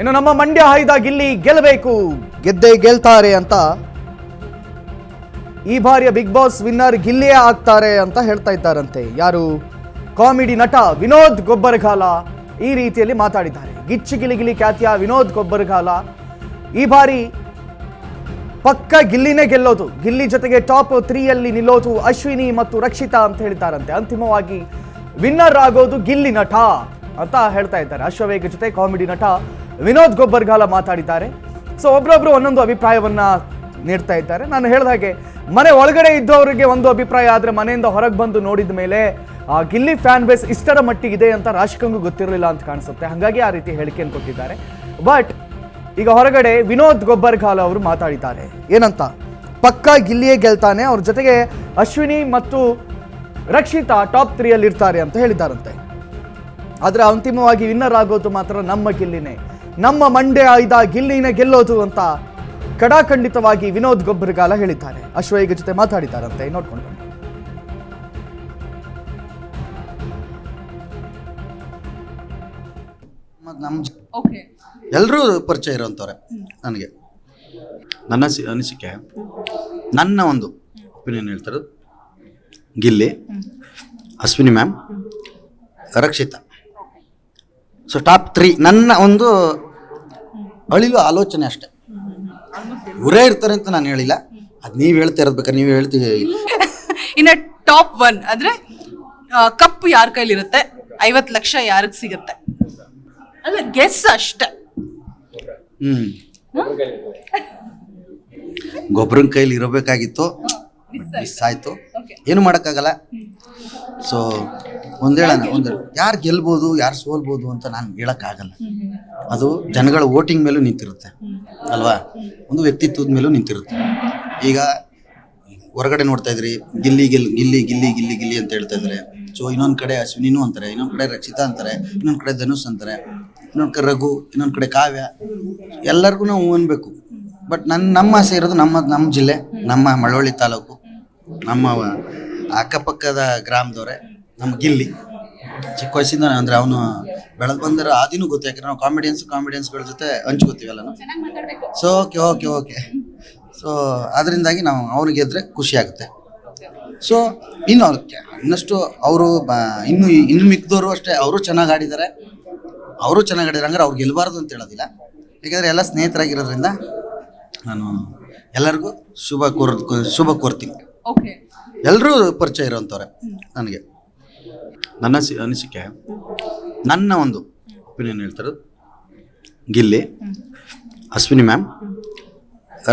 ಇನ್ನು ನಮ್ಮ ಮಂಡ್ಯ ಹಾಯ್ದ ಗಿಲ್ಲಿ ಗೆಲ್ಲಬೇಕು. ಗೆದ್ದೇ ಗೆಲ್ತಾರೆ ಅಂತ. ಈ ಬಾರಿಯ ಬಿಗ್ ಬಾಸ್ ವಿನ್ನರ್ ಗಿಲ್ಲಿಯೇ ಆಗ್ತಾರೆ ಅಂತ ಹೇಳ್ತಾ ಇದ್ದಾರಂತೆ. ಯಾರು? ಕಾಮಿಡಿ ನಟ ವಿನೋದ್ ಗೊಬ್ಬರಗಾಲ ಈ ರೀತಿಯಲ್ಲಿ ಮಾತಾಡಿದ್ದಾರೆ. ಗಿಚ್ಚಿ ಗಿಲಿ ಗಿಲಿ ಖ್ಯಾತಿಯ ವಿನೋದ್ ಗೊಬ್ಬರಗಾಲ ಈ ಬಾರಿ ಪಕ್ಕ ಗಿಲ್ಲಿನೇ ಗೆಲ್ಲೋದು. ಗಿಲ್ಲಿ ಜೊತೆಗೆ ಟಾಪ್ ತ್ರೀಯಲ್ಲಿ ನಿಲ್ಲೋದು ಅಶ್ವಿನಿ ಮತ್ತು ರಕ್ಷಿತಾ ಅಂತ ಹೇಳ್ತಾರಂತೆ ಅಂತಿಮವಾಗಿ ವಿನ್ನರ್ ಆಗೋದು ಗಿಲ್ಲಿ ನಟ ಅಂತ ಹೇಳ್ತಾ ಇದ್ದಾರೆ. ಅಶ್ವವೇಗ ಜೊತೆ ಕಾಮಿಡಿ ನಟ ವಿನೋದ್ ಗೊಬ್ಬರ್ಗಾಲ ಮಾತಾಡಿದ್ದಾರೆ. ಸೊ ಒಬ್ರೊಬ್ರು ಒಂದೊಂದು ಅಭಿಪ್ರಾಯವನ್ನ ನೀಡ್ತಾ ಇದ್ದಾರೆ. ನಾನು ಹೇಳಿದ ಹಾಗೆ, ಮನೆ ಒಳಗಡೆ ಇದ್ದವರಿಗೆ ಒಂದು ಅಭಿಪ್ರಾಯ, ಆದರೆ ಮನೆಯಿಂದ ಹೊರಗೆ ಬಂದು ನೋಡಿದ ಮೇಲೆ, ಆ, ಗಿಲ್ಲಿ ಫ್ಯಾನ್ ಬೇಸ್ ಇಷ್ಟರ ಮಟ್ಟಿಗಿದೆ ಅಂತ ರಾಶಿಕಂಗೂ ಗೊತ್ತಿರಲಿಲ್ಲ ಅಂತ ಕಾಣಿಸುತ್ತೆ. ಹಾಗಾಗಿ ಆ ರೀತಿ ಹೇಳಿಕೆಯನ್ನು ಕೊಟ್ಟಿದ್ದಾರೆ. ಬಟ್ ಈಗ ಹೊರಗಡೆ ವಿನೋದ್ ಗೊಬ್ಬರ್ಗಾಲ ಅವರು ಮಾತಾಡಿದ್ದಾರೆ. ಏನಂತ? ಪಕ್ಕಾ ಗಿಲ್ಲಿಯೇ ಗೆಲ್ತಾನೆ, ಅವ್ರ ಜೊತೆಗೆ ಅಶ್ವಿನಿ ಮತ್ತು ರಕ್ಷಿತಾ ಟಾಪ್ ತ್ರೀಯಲ್ಲಿ ಇರ್ತಾರೆ ಅಂತ ಹೇಳಿದ್ದಾರಂತೆ. ಆದರೆ ಅಂತಿಮವಾಗಿ ವಿನ್ನರ್ ಆಗೋದು ಮಾತ್ರ ನಮ್ಮ ಗಿಲ್ಲಿನೇ. ನಮ್ಮ ಮಂಡ್ಯ ಆಯ್ದ ಗಿಲ್ಲಿನ ಗೆಲ್ಲೋದು ಅಂತ ಕಡಾಖಂಡಿತವಾಗಿ ವಿನೋದ್ ಗೊಬ್ಬರಗಾಲ ಹೇಳಿದ್ದಾರೆ. ಅಶ್ವೈಗ ಜೊತೆ ಮಾತಾಡಿದ್ದಾರಂತೆ ನೋಡ್ಕೊಂಡು ಬನ್ನಿ. ಮತ್ತು ನಮ್ಮ ಓಕೆ ಎಲ್ಲರೂ ಪರಿಚಯ ಇರೋಂಥವ್ರೆ ನನಗೆ. ನನ್ನ ಅನಿಸಿಕೆ ನನ್ನ ಒಂದು ಒಪಿನಿಯನ್ ಹೇಳ್ತಾರೆ Gilli Ashwini ma'am Rakshita. So top three ನನ್ನ ಒಂದು ಅಳಿಲು ಆಲೋಚನೆ ಅಷ್ಟೆ. ಇವರೇ ಇರ್ತಾರೆ ಅಂತ ನಾನು ಹೇಳಿಲ್ಲ. ಅದು ನೀವು ಹೇಳ್ತಾ ಇರೋದು ಬೇಕಾದ್ರೆ ನೀವು ಹೇಳ್ತೀವಿ ಇನ್ನ ಟಾಪ್ ಒನ್ ಅಂದ್ರೆ ಕಪ್ಪು ಕಪ್ ಯಾರ ಕೈಲಿರುತ್ತೆ? ಐವತ್ತು ಲಕ್ಷ ಯಾರಿಗೆ ಸಿಗುತ್ತೆ? ಅಲ್ಲ ಗೆಸ್ ಅಷ್ಟೇ. ಹ್ಮ್. ಗೊಬ್ಬರನ ಕೈಲಿ ಇರಬೇಕಾಗಿತ್ತು. ಮಿಸ್ ಆಯ್ತು. ಏನು ಮಾಡೋಕ್ಕಾಗಲ್ಲ. ಸೊ ಒಂದು ಒಂದೇಳ ಯಾರು ಗೆಲ್ಬೋದು? ಯಾರು ಸೋಲ್ಬೋದು ಅಂತ ನಾನು ಹೇಳೋಕ್ಕಾಗಲ್ಲ. ಅದು ಜನಗಳ ವೋಟಿಂಗ್ ಮೇಲೂ ನಿಂತಿರುತ್ತೆ. ಅಲ್ವಾ? ಒಂದು ವ್ಯಕ್ತಿತ್ವದ ಮೇಲೂ ನಿಂತಿರುತ್ತೆ. ಈಗ ಹೊರಗಡೆ ನೋಡ್ತಾ ಇದ್ರಿ ಗಿಲ್ಲಿ ಗಿಲ್ ಗಿಲ್ಲಿ ಗಿಲ್ಲಿ ಗಿಲ್ಲಿ ಗಿಲ್ಲಿ ಅಂತ ಹೇಳ್ತಾ ಇದ್ದಾರೆ ಸೊ ಇನ್ನೊಂದು ಕಡೆ ಅಶ್ವಿನಿನೂ ಅಂತಾರೆ. ಇನ್ನೊಂದು ಕಡೆ ರಕ್ಷಿತಾ ಅಂತಾರೆ. ಇನ್ನೊಂದು ಕಡೆ ಧನುಷ್ ಅಂತಾರೆ. ಇನ್ನೊಂದು ಕಡೆ ರಘು ಇನ್ನೊಂದು ಕಡೆ ಕಾವ್ಯ. ಎಲ್ಲರಿಗೂ ನಾವು ಅನ್ಬೇಕು. ಬಟ್ ನನ್ನ ನಮ್ಮ ಆಸೆ ಇರೋದು ನಮ್ಮ ನಮ್ಮ ಜಿಲ್ಲೆ ನಮ್ಮ ಮಳವಳ್ಳಿ ತಾಲೂಕು ನಮ್ಮ ಅಕ್ಕಪಕ್ಕದ ಗ್ರಾಮದವ್ರೆ. ನಮ್ಮ ಗಿಲ್ಲಿ ಚಿಕ್ಕ ವಯಸ್ಸಿಂದ ಅಂದರೆ ಅವನು ಬೆಳೆದು ಬಂದಿರ ಆದಿನೂ ಗೊತ್ತು ಯಾಕಂದ್ರೆ ನಾವು ಕಾಮಿಡಿಯನ್ಸ್ ಕಾಮಿಡಿಯನ್ಸ್ಗಳ ಜೊತೆ ಹಂಚ್ಕೋತೀವಲ್ಲ ನಾವು. So okay okay okay so ಅದರಿಂದಾಗಿ ನಾವು ಅವ್ರಿಗೆ ಗೆದ್ರೆ ಖುಷಿ ಆಗುತ್ತೆ. ಸೊ ಇನ್ನು ಅವ್ರು ಕೆ- ಇನ್ನಷ್ಟು ಅವರು ಇನ್ನು ಇನ್ನು ಮಿಕ್ಕಿದವರು ಅಷ್ಟೇ ಅವರು ಚೆನ್ನಾಗಿ ಆಡಿದ್ದಾರೆ. ಅವರು ಚೆನ್ನಾಗಿ ಆಡಿದ್ದಾರೆ ಅಂದ್ರೆ ಅವ್ರು ಗೆಲ್ಲಬಾರ್ದು ಅಂತ ಹೇಳೋದಿಲ್ಲ. ಯಾಕಂದರೆ ಎಲ್ಲ ಸ್ನೇಹಿತರಾಗಿರೋದ್ರಿಂದ ನಾನು ಎಲ್ಲರಿಗೂ ಶುಭ ಕೋರ್ ಶುಭ ಕೋರ್ತೀನಿ. ಓಕೆ ಎಲ್ಲರೂ ಪರಿಚಯ ಇರೋಂಥವ್ರೆ ನನಗೆ. ನನ್ನ ಅನಿಸಿಕೆ ನನ್ನ ಒಂದು ಒಪಿನಿಯನ್ ಹೇಳ್ತಾರೆ. Gilli Ashwini ma'am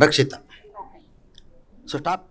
Rakshita. So top